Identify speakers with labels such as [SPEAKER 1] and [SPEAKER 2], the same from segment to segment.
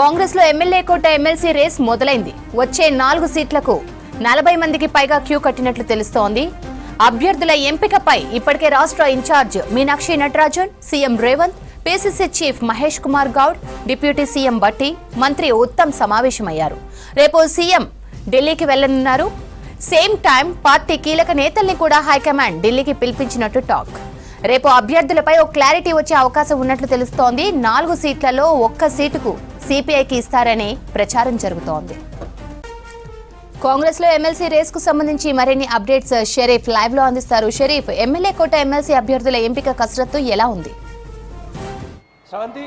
[SPEAKER 1] కాంగ్రెస్లో ఎమ్మెల్యే కోట MLC race మొదలైంది. వచ్చే నాలుగు సీట్లకు నలభై మందికి పైగా క్యూ కట్టినట్లు తెలుస్తోంది. అభ్యర్థుల ఎంపికపై ఇప్పటికే రాష్ట్ర incharge Meenakshi Natarajan CM Revanth PCC chief Mahesh Kumar Goud deputy CM Bhatti మంత్రి ఉత్తమ్ సమావేశమయ్యారు. రేపు సీఎం ఢిల్లీకి వెళ్ళనున్నారు సేమ్ టైం పార్టీ కీలక నేతల్ని కూడా హైకమాండ్ ఢిల్లీకి పిలిపించినట్టు టాక్. రేపు అభ్యర్థులపై ఓ క్లారిటీ వచ్చే అవకాశం ఉన్నట్లు తెలుస్తోంది. నాలుగు సీట్లలో ఒక్క సీటుకు సిపిఐకి ఇస్తారని ప్రచారం జరుగుతోంది. కాంగ్రెస్లో ఎమ్మెల్సీ రేస్కు సంబంధించి మరిన్ని అప్డేట్స్ షరీఫ్ లైవ్లో అందిస్తారు. షరీఫ్ ఎమ్మెల్యే కోట ఎమ్మెల్సీ అభ్యర్థుల ఎంపిక కసరత్తు ఎలా ఉంది?
[SPEAKER 2] శ్రవంతి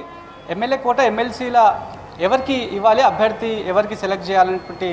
[SPEAKER 2] ఎమ్మెల్యే కోట ఎమ్మెల్సీల ఎవరికి ఇవ్వాలి? అభ్యర్థి ఎవరికి సెలెక్ట్ చేయాలనేటువంటి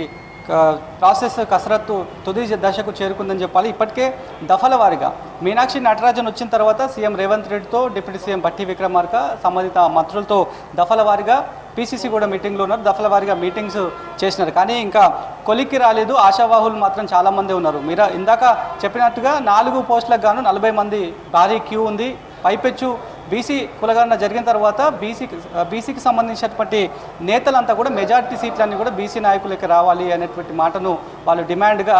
[SPEAKER 2] ప్రాసెస్ కసరత్తు తుది దశకు చేరుకుందని చెప్పాలి. ఇప్పటికే దఫల వారిగా మీనాక్షి నటరాజన్ వచ్చిన తర్వాత సీఎం రేవంత్ రెడ్డితో డిప్యూటీ సీఎం భట్టి విక్రమార్క సంబంధిత మంత్రులతో దఫల వారిగా పిసిసి కూడా మీటింగ్లో ఉన్నారు. దఫల వారిగా మీటింగ్స్ చేసినారు. కానీ ఇంకా కొలిక్కి రాలేదు. ఆశావాహులు మాత్రం చాలామంది ఉన్నారు. మీరు ఇందాక చెప్పినట్టుగా నాలుగు పోస్టులకు గాను నలభై మంది భారీ క్యూ ఉంది. పైపెచ్చు బీసీ కులగణన జరిగిన తర్వాత బీసీకి బీసీకి సంబంధించినటువంటి నేతలంతా కూడా మెజార్టీ సీట్లన్నీ కూడా బీసీ నాయకులకి రావాలి అనేటువంటి మాటను వాళ్ళు డిమాండ్గా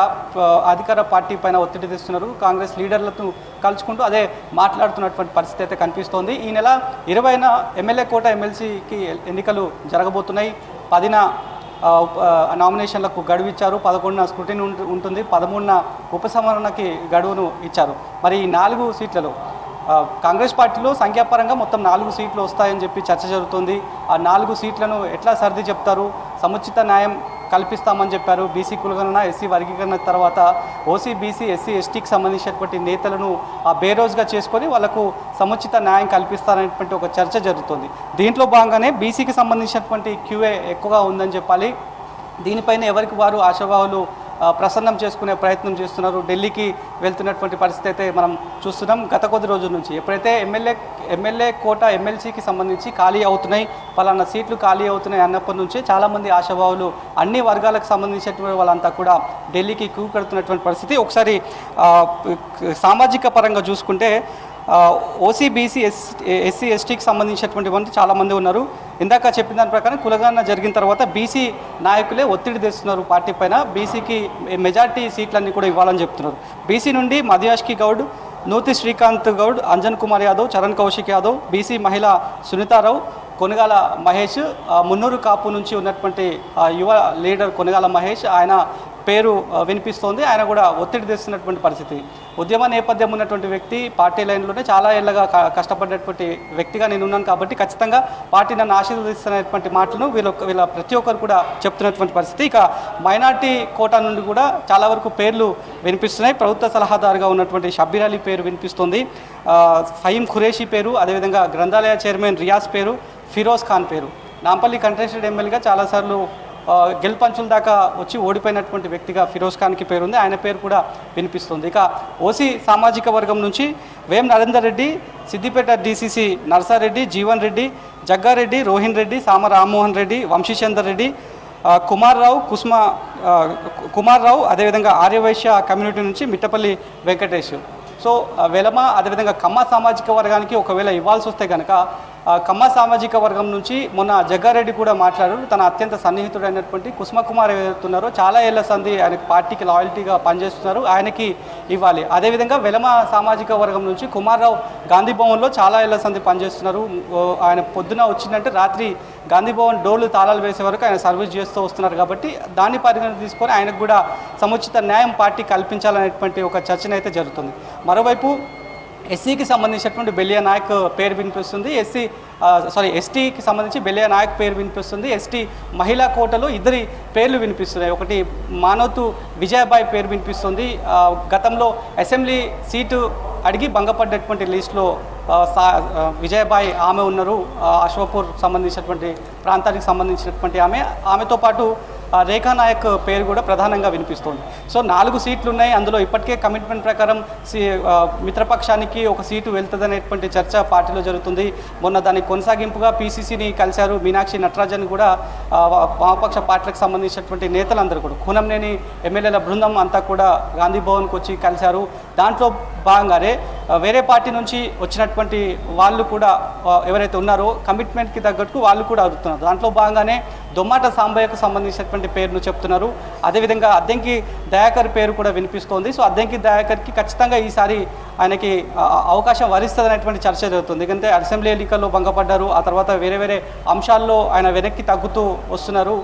[SPEAKER 2] అధికార పార్టీ పైన ఒత్తిడి తెస్తున్నారు. కాంగ్రెస్ లీడర్లతో కలుసుకుంటూ అదే మాట్లాడుతున్నటువంటి పరిస్థితి అయితే కనిపిస్తోంది. ఈ నెల ఇరవైన ఎమ్మెల్యే కోట ఎమ్మెల్సీకి ఎన్నికలు జరగబోతున్నాయి. పదిన నామినేషన్లకు గడువు ఇచ్చారు. పదకొండున స్క్రూటిని ఉంటుంది. పదమూడున ఉపసంహరణకి గడువును ఇచ్చారు. మరి ఈ నాలుగు సీట్లలో కాంగ్రెస్ పార్టీలో సంఖ్యాపరంగా మొత్తం నాలుగు సీట్లు వస్తాయని చెప్పి చర్చ జరుగుతుంది. ఆ నాలుగు సీట్లను ఎట్లా సర్ది చెప్తారు? సముచిత న్యాయం కల్పిస్తామని చెప్పారు బీసీ కులగణన ఎస్సీ వర్గీకరణ తర్వాత ఓసీ బీసీ ఎస్సీ ఎస్టీకి సంబంధించినటువంటి నేతలను ఆ బేరోజ్గా చేసుకొని వాళ్ళకు సముచిత న్యాయం కల్పిస్తారనేటువంటి ఒక చర్చ జరుగుతుంది. దీంట్లో భాగంగానే బీసీకి సంబంధించినటువంటి క్యూఏ ఎక్కువగా ఉందని చెప్పాలి. దీనిపైన ఎవరికి వారు ఆశాభావులు ప్రసన్నం చేసుకునే ప్రయత్నం చేస్తున్నారు. ఢిల్లీకి వెళ్తున్నటువంటి పరిస్థితి అయితే మనం చూస్తున్నాం. గత కొద్ది రోజుల నుంచి ఎప్పుడైతే ఎమ్మెల్యే ఎమ్మెల్యే కోట ఎమ్మెల్సీకి సంబంధించి ఖాళీ అవుతున్నాయి పలానా సీట్లు ఖాళీ అవుతున్నాయి అన్నప్పటి నుంచే చాలామంది ఆశాభావులు అన్ని వర్గాలకు సంబంధించినటువంటి వాళ్ళంతా కూడా ఢిల్లీకి కూ కడుతున్నటువంటి పరిస్థితి. ఒకసారి సామాజిక పరంగా చూసుకుంటే ఓసీ బీసీ ఎస్ ఎస్సీ ఎస్టీకి సంబంధించినటువంటి మంది చాలామంది ఉన్నారు. ఇందాక చెప్పిన దాని ప్రకారం కులగణన జరిగిన తర్వాత బీసీ నాయకులే ఒత్తిడి తెస్తున్నారు పార్టీ పైన. బీసీకి మెజార్టీ సీట్లన్నీ కూడా ఇవ్వాలని చెప్తున్నారు. బీసీ నుండి మధ్యాష్కి గౌడ్ నూతి శ్రీకాంత్ గౌడ్ అంజన్ కుమార్ యాదవ్ చరణ్ కౌశిక్ యాదవ్ బీసీ మహిళ సునీతారావు కొనగాల మహేష్ మున్నూరు కాపు నుంచి ఉన్నటువంటి యువ లీడర్ కొనగాల మహేష్ ఆయన పేరు వినిపిస్తోంది. ఆయన కూడా ఒత్తిడి తెస్తున్నటువంటి పరిస్థితి. ఉద్యమ నేపథ్యం ఉన్నటువంటి వ్యక్తి పార్టీ లైన్లోనే చాలా ఏళ్ళగా క- కష్టపడినటువంటి వ్యక్తిగా నేను ఉన్నాను కాబట్టి ఖచ్చితంగా పార్టీ నన్ను ఆశీర్వదిస్తున్నటువంటి మాటలను వీళ్ళ వీళ్ళ ప్రతి ఒక్కరు కూడా చెప్తున్నటువంటి పరిస్థితి. ఇక మైనార్టీ కోటా నుండి కూడా చాలా వరకు పేర్లు వినిపిస్తున్నాయి. ప్రభుత్వ సలహాదారుగా ఉన్నటువంటి షబ్బీర్ అలీ పేరు వినిపిస్తుంది. ఆ, ఫహీం ఖురేషి పేరు అదేవిధంగా గ్రంథాలయ చైర్మన్ రియాజ్ పేరు ఫిరోజ్ ఖాన్ పేరు. నాంపల్లి కంటెస్టెడ్ ఎమ్మెల్యేగా చాలాసార్లు గెలుపంచుల దాకా వచ్చి ఓడిపోయినటువంటి వ్యక్తిగా ఫిరోజ్ ఖాన్కి పేరు ఉంది ఆయన పేరు కూడా వినిపిస్తుంది. ఇక ఓసీ సామాజిక వర్గం నుంచి వేం నరేందర్ రెడ్డి సిద్దిపేట డీసీసీ నర్సారెడ్డి జీవన్ రెడ్డి జగ్గారెడ్డి రోహిన్ రెడ్డి సామ రామ్మోహన్ రెడ్డి వంశీచందర్ రెడ్డి కుమార్రావు కుస్మ కుమార్రావు అదేవిధంగా ఆర్యవైశ్య కమ్యూనిటీ నుంచి మిట్టపల్లి వెంకటేష్. సో వెలమ అదేవిధంగా కమ్మ సామాజిక వర్గానికి ఒకవేళ ఇవ్వాల్సి వస్తే కనుక కమ్మ సామాజిక వర్గం నుంచి మొన్న జగ్గారెడ్డి కూడా మాట్లాడారు. తన అత్యంత సన్నిహితుడైనటువంటి కుసుమకుమార్ ఎవరుతున్నారో చాలా ఏళ్ళ సంధి ఆయన పార్టీకి లాయల్టీగా పనిచేస్తున్నారు. ఆయనకి ఇవ్వాలి. అదేవిధంగా వెలమ సామాజిక వర్గం నుంచి కుమార్రావు గాంధీ భవన్లో చాలా ఏళ్ళ సంధి పనిచేస్తున్నారు. ఆయన పొద్దున వచ్చిందంటే రాత్రి గాంధీ భవన్ డోర్లు తాళాలు వేసే వరకు ఆయన సర్వీస్ చేస్తూ వస్తున్నారు కాబట్టి దాన్ని పరిగణ తీసుకొని ఆయనకు కూడా సముచిత న్యాయం పార్టీ కల్పించాలనేటువంటి ఒక చర్చనైతే జరుగుతుంది. మరోవైపు ఎస్సీకి సంబంధించినటువంటి బెల్లియా నాయక్ పేరు వినిపిస్తుంది. ఎస్సీ సారీ ఎస్టీకి సంబంధించి బెల్లియా నాయక్ పేరు వినిపిస్తుంది. ఎస్టీ మహిళా కోటలో ఇద్దరి పేర్లు వినిపిస్తున్నాయి. ఒకటి మానవతు విజయబాయ్ పేరు వినిపిస్తుంది. గతంలో అసెంబ్లీ సీటు అడిగి భంగపడ్డటువంటి లిస్టులో సా- విజయబాయ్ ఆమె ఉన్నారు. ఆ, అశ్వపూర్ సంబంధించినటువంటి ప్రాంతానికి సంబంధించినటువంటి ఆమె. ఆమెతో పాటు రేఖా నాయక్ పేరు కూడా ప్రధానంగా వినిపిస్తోంది. సో నాలుగు సీట్లు ఉన్నాయి అందులో ఇప్పటికే కమిట్మెంట్ ప్రకారం సి మిత్రపక్షానికి ఒక సీటు వెళ్తుందనేటువంటి చర్చ పార్టీలో జరుగుతుంది. మొన్న దాని కొనసాగింపుగా పీసీసీని కలిశారు మీనాక్షి నటరాజన్ కూడా. వామపక్ష పార్టీలకు సంబంధించినటువంటి నేతలందరూ కూడా. కూనంనేని ఎమ్మెల్యేల బృందం అంతా కూడా గాంధీ భవన్కి వచ్చి కలిశారు. దాంట్లో భాగంగానే వేరే పార్టీ నుంచి వచ్చినటువంటి వాళ్ళు కూడా ఎవరైతే ఉన్నారో కమిట్మెంట్కి తగ్గట్టు వాళ్ళు కూడా అడుగుతున్నారు దాంట్లో భాగంగానే దొమ్మాట సాంబయ్యకు సంబంధించినటువంటి పేరును చెప్తున్నారు. అదేవిధంగా అద్దెంకి దయాకర్ పేరు కూడా వినిపిస్తోంది. సో అద్దెంకి దయాకర్కి ఖచ్చితంగా ఈసారి ఆయనకి అవకాశం వరిస్తుంది అనేటువంటి చర్చ జరుగుతుంది. ఎందుకంటే అసెంబ్లీ ఎన్నికల్లో భంగపడ్డారు. ఆ తర్వాత వేరే వేరే అంశాల్లో ఆయన వెనక్కి తగ్గుతూ వస్తున్నారు.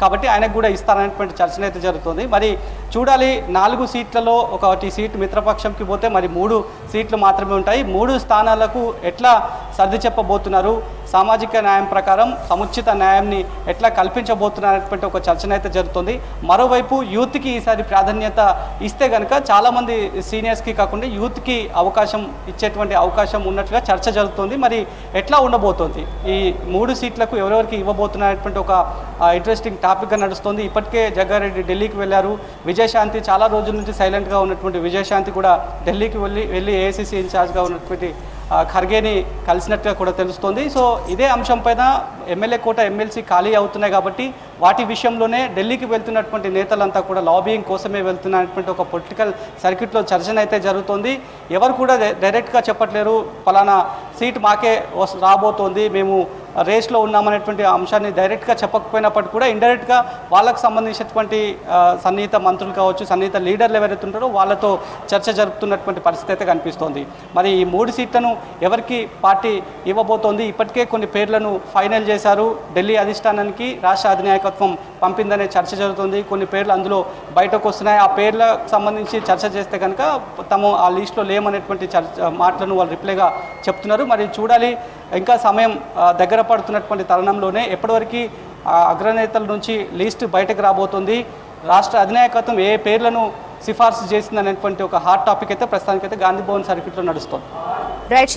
[SPEAKER 2] కాబట్టి ఆయనకు కూడా ఇస్తారనేటువంటి చర్చన అయితే జరుగుతుంది. మరి చూడాలి నాలుగు సీట్లలో ఒకటి సీట్ మిత్రపక్షంకి పోతే మరి మూడు సీట్లు మాత్రమే ఉంటాయి. మూడు స్థానాలకు ఎట్లా సర్ది చెప్పబోతున్నారు? సామాజిక న్యాయం ప్రకారం సముచిత న్యాయంని ఎట్లా కల్పించబోతున్నారనేటువంటి ఒక చర్చన అయితే జరుగుతుంది. మరోవైపు యూత్కి ఈసారి ప్రాధాన్యత ఇస్తే కనుక చాలామంది సీనియర్స్కి కాకుండా యూత్కి అవకాశం ఇచ్చేటువంటి అవకాశం ఉన్నట్లుగా చర్చ జరుగుతుంది. మరి ఎట్లా ఉండబోతోంది? ఈ మూడు సీట్లకు ఎవరెవరికి ఇవ్వబోతున్నటువంటి ఒక ఇంట్రెస్టింగ్ టాపిక్గా నడుస్తుంది. ఇప్పటికే జగ్గారెడ్డి ఢిల్లీకి వెళ్ళారు. విజయశాంతి చాలా రోజుల నుంచి సైలెంట్గా ఉన్నటువంటి విజయశాంతి కూడా ఢిల్లీకి వెళ్ళి వెళ్ళి ఏఐసీసీ ఇన్ఛార్జ్గా ఉన్నటువంటి ఖర్గేని కలిసినట్టుగా కూడా తెలుస్తోంది. సో ఇదే అంశం పైన ఎమ్మెల్యే కోట ఎమ్మెల్సీ ఖాళీ అవుతున్నాయి కాబట్టి వాటి విషయంలోనే ఢిల్లీకి వెళ్తున్నటువంటి నేతలంతా కూడా లాబియింగ్ కోసమే వెళ్తున్నటువంటి ఒక పొలిటికల్ సర్క్యూట్లో చర్చన అయితే జరుగుతోంది. ఎవరు కూడా డైరెక్ట్గా చెప్పట్లేరు. ఫలానా సీట్ మాకే రాబోతోంది. మేము రేస్లో ఉన్నామనేటువంటి అంశాన్ని డైరెక్ట్గా చెప్పకపోయినప్పటికీ కూడా ఇండైరెక్ట్గా వాళ్ళకు సంబంధించినటువంటి సన్నిహిత మంత్రులు కావచ్చు సన్నిహిత లీడర్లు ఎవరైతే ఉంటారో వాళ్ళతో చర్చ జరుపుతున్నటువంటి పరిస్థితి అయితే కనిపిస్తోంది. మరి ఈ మూడు సీట్లను ఎవరికి పార్టీ ఇవ్వబోతోంది? ఇప్పటికే కొన్ని పేర్లను ఫైనల్ చేశారు. ఢిల్లీ అధిష్టానానికి రాష్ట్ర అధినాయకత్వం పంపిందనే చర్చ జరుగుతుంది. కొన్ని పేర్లు అందులో బయటకు వస్తున్నాయి. ఆ పేర్లకు సంబంధించి చర్చ చేస్తే కనుక తమ ఆ లిస్టులో లేమనేటువంటి చర్చ మాటలను వాళ్ళు రిప్లైగా చెప్తున్నారు. మరి చూడాలి ఇంకా సమయం దగ్గర పడుతున్నటువంటి తరుణంలోనే ఎప్పటివరకు అగ్రనేతల నుంచి లిస్టు బయటకు రాబోతుంది. రాష్ట్ర అధినాయకత్వం ఏ పేర్లను సిఫార్సు చేసిందనేటువంటి ఒక హాట్ టాపిక్ అయితే ప్రస్తుతానికైతే గాంధీ భవన్ సర్క్యూట్లో నడుస్తుంది.
[SPEAKER 1] రైట్